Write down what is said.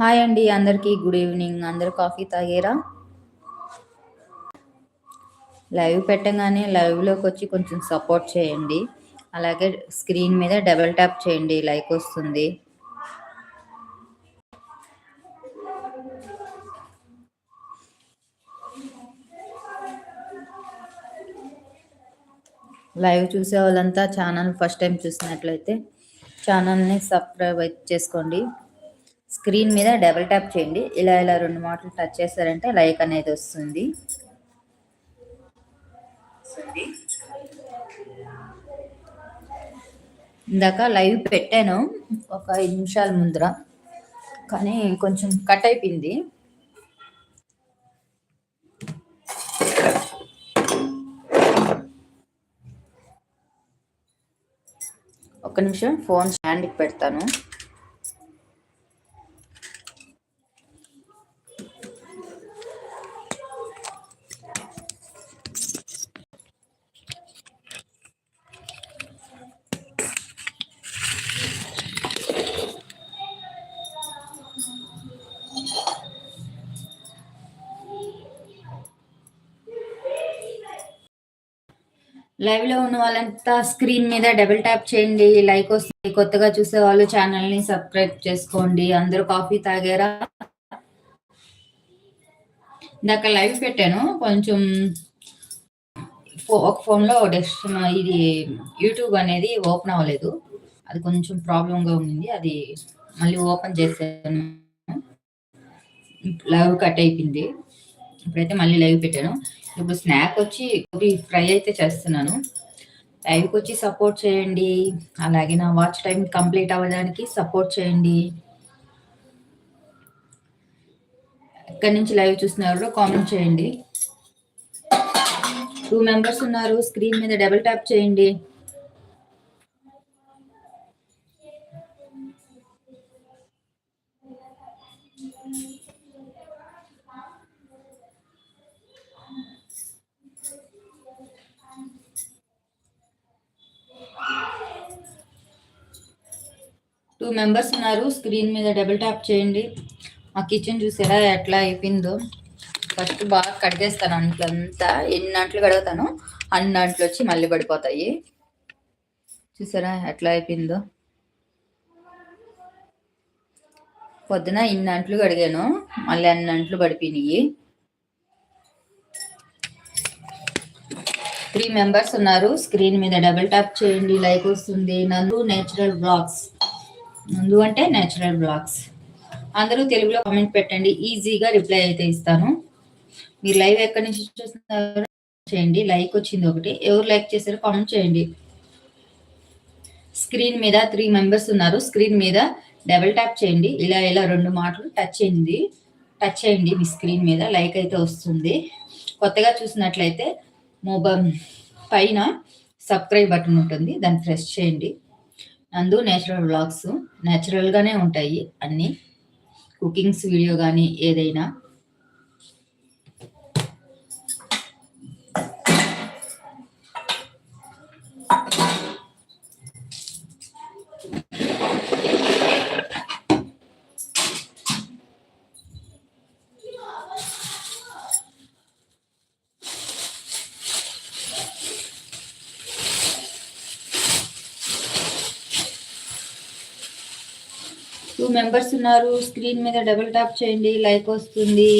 Hi అండి అందరికీ good evening. అందరు కాఫీ తాగారా? లైవ్ పెట్టగానే లైవ్లోకి వచ్చి కొంచెం సపోర్ట్ చేయండి. అలాగే స్క్రీన్ మీద డబల్ ట్యాప్ చేయండి లైక్ వస్తుంది. లైవ్ చూసే వాళ్ళంతా ఛానల్ ఫస్ట్ టైం చూసినట్లయితే ఛానల్ని సబ్స్క్రైబ్ చేసుకోండి. స్క్రీన్ మీద డబుల్ ట్యాప్ చేయండి. ఇలా ఇలా రెండు మాటలు టచ్ చేస్తారంటే లైక్ అనేది వస్తుంది. ఇందాక లైవ్ పెట్టాను. ఒక ఐదు నిమిషాల ముందర. కానీ కొంచెం కట్ అయిపోయింది. ఒక్క నిమిషం ఫోన్ స్టాండ్కి పెడతాను. లైవ్లో ఉన్న వాళ్ళంతా స్క్రీన్ మీద డబుల్ ట్యాప్ చేయండి లైక్ వస్తుంది కొత్తగా చూసే వాళ్ళు ఛానల్ని సబ్స్క్రైబ్ చేసుకోండి. అందరూ కాఫీ తాగారా? ఇందాక లైవ్ పెట్టాను. కొంచెం ఒక ఫోన్లో డెస్ట్ ఇది యూట్యూబ్ అనేది ఓపెన్ అవ్వలేదు. అది కొంచెం ప్రాబ్లంగా ఉంది అది మళ్ళీ ఓపెన్ చేశాను. లైవ్ కట్ అయిపోయింది. ఇప్పుడైతే మళ్ళీ లైవ్ పెట్టాను. ఇప్పుడు స్నాక్ వచ్చి గోబీ ఫ్రై అయితే చేస్తున్నాను. లైవ్కి వచ్చి సపోర్ట్ చేయండి. అలాగే నా వాచ్ టైం కంప్లీట్ అవ్వడానికి సపోర్ట్ చేయండి. ఎక్కడి నుంచి లైవ్ చూస్తున్నారో కామెంట్ చేయండి. టూ మెంబర్స్ ఉన్నారు. స్క్రీన్ మీద డబుల్ ట్యాప్ చేయండి. టూ మెంబర్స్ ఉన్నారు. స్క్రీన్ మీద డబుల్ ట్యాప్ చేయండి. మా కిచెన్ చూసారా ఎట్లా అయిపోయిందో. ఫస్ట్ బాగా కడిగేస్తాను అంట్లంతా ఎన్ని అంట్లు కడుగుతాను అన్ని అంట్లు వచ్చి మళ్ళీ పడిపోతాయి. చూసారా ఎట్లా అయిపోయిందో. పొద్దున ఇన్ని అంట్లు కడిగాను. మళ్ళీ అన్ని అంట్లు పడిపోయినాయి. త్రీ మెంబర్స్ ఉన్నారు. స్క్రీన్ మీద డబుల్ ట్యాప్ చేయండి. లైక్ వస్తుంది. నందు నేచురల్ బ్లాగ్స్ ముందు అంటే నేచురల్ బ్లాగ్స్ అందరూ తెలుగులో కామెంట్ పెట్టండి. ఈజీగా రిప్లై అయితే ఇస్తాను. మీరు లైవ్ ఎక్కడి నుంచి చూస్తున్నారో చేయండి. లైక్ వచ్చింది ఒకటి. ఎవరు లైక్ చేశారో కామెంట్ చేయండి. స్క్రీన్ మీద త్రీ మెంబర్స్ ఉన్నారు. స్క్రీన్ మీద డబుల్ ట్యాప్ చేయండి. ఇలా ఇలా రెండు మాటలు టచ్ చేయండి. టచ్ చేయండి మీ స్క్రీన్ మీద. లైక్ అయితే వస్తుంది. కొత్తగా చూసినట్లయితే మొబైల్ పైన సబ్స్క్రైబ్ బటన్ ఉంటుంది. దాన్ని ప్రెస్ చేయండి. నందు నేచురల్ బ్లాగ్స్ నేచురల్గానే ఉంటాయి అన్నీ. కుకింగ్స్ వీడియో కానీ ఏదైనా. టూ మెంబర్స్ ఉన్నారు. స్క్రీన్ మీద డబుల్ టాప్ చేయండి. లైక్ వస్తుంది.